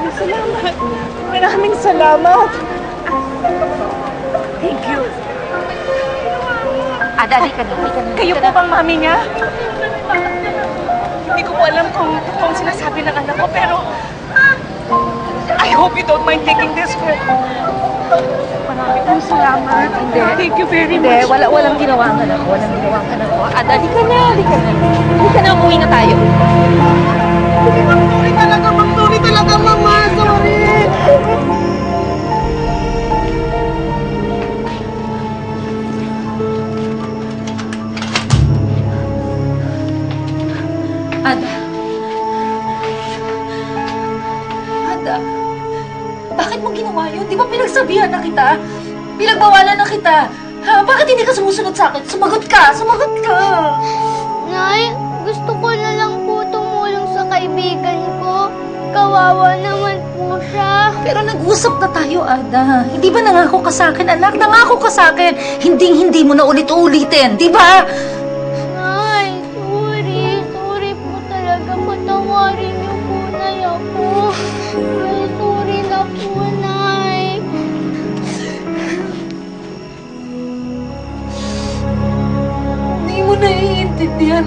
Maraming salamat. Maraming salamat. Thank you. Ada, di ka na, di ka na. Kayo po bang mami niya? Hindi ko po alam kung, kung sinasabi ng anak ko, pero I hope you don't mind taking this for... Maraming pong salamat. Hindi. Thank you very Hindi, much. wala, walang ginawa ang anak ko. Walang ginawa ang anak ko. Ada, di ka na, di ka na. Ginawa yun? Di ba pinagsabihan na kita? Pinagbawalan na kita. Ha? Bakit hindi ka sumusunod sa akin? Sumagot ka! Sumagot ka! Nay, gusto ko na lang po tumulong sa kaibigan ko. Kawawa naman po siya. Pero nag-usap na tayo, Ada. Hindi ba nangako ka sa akin, anak? Nangako ka sa akin. Hinding-hindi mo na ulit-ulitin, di ba?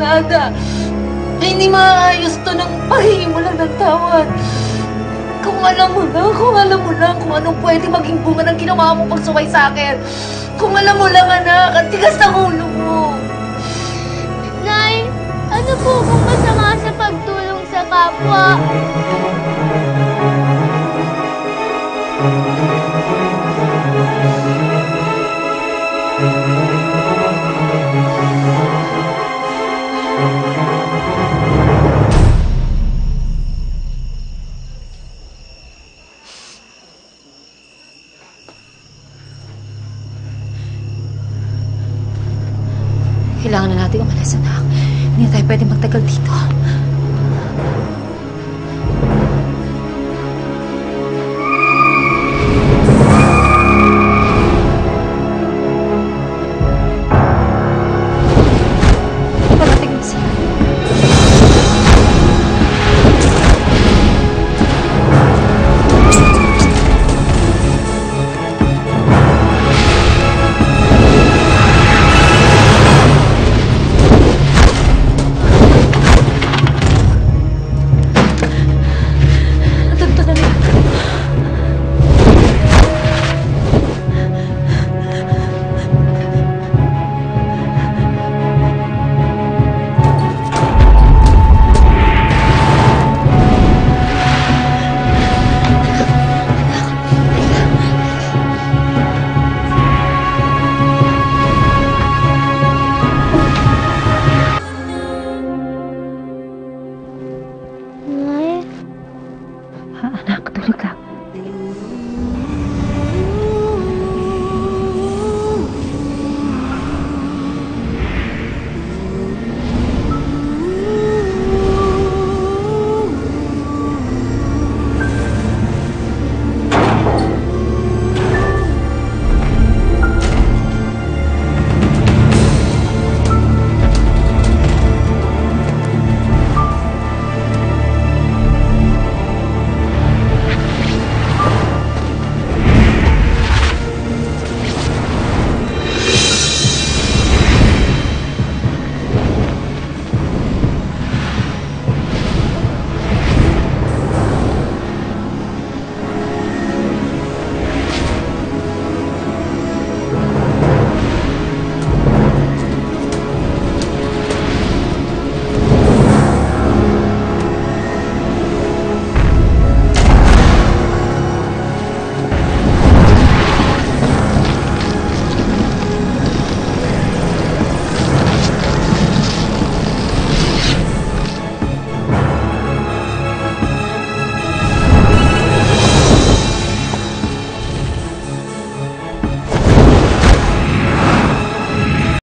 Naiintindihan, Ada. Eh, Hindi maayos to ng lang ng tawad. Kung alam mo lang, kung alam mo lang kung anong pwede maging bunga ng ginawa mo pagsuway sa akin. Kung alam mo lang, anak, ang tigas ng ulo mo. Nay, ano po kung masama sa pagtulong sa kapwa? Kailangan na natin umalis, anak. Hindi na tayo pwede magtagal dito.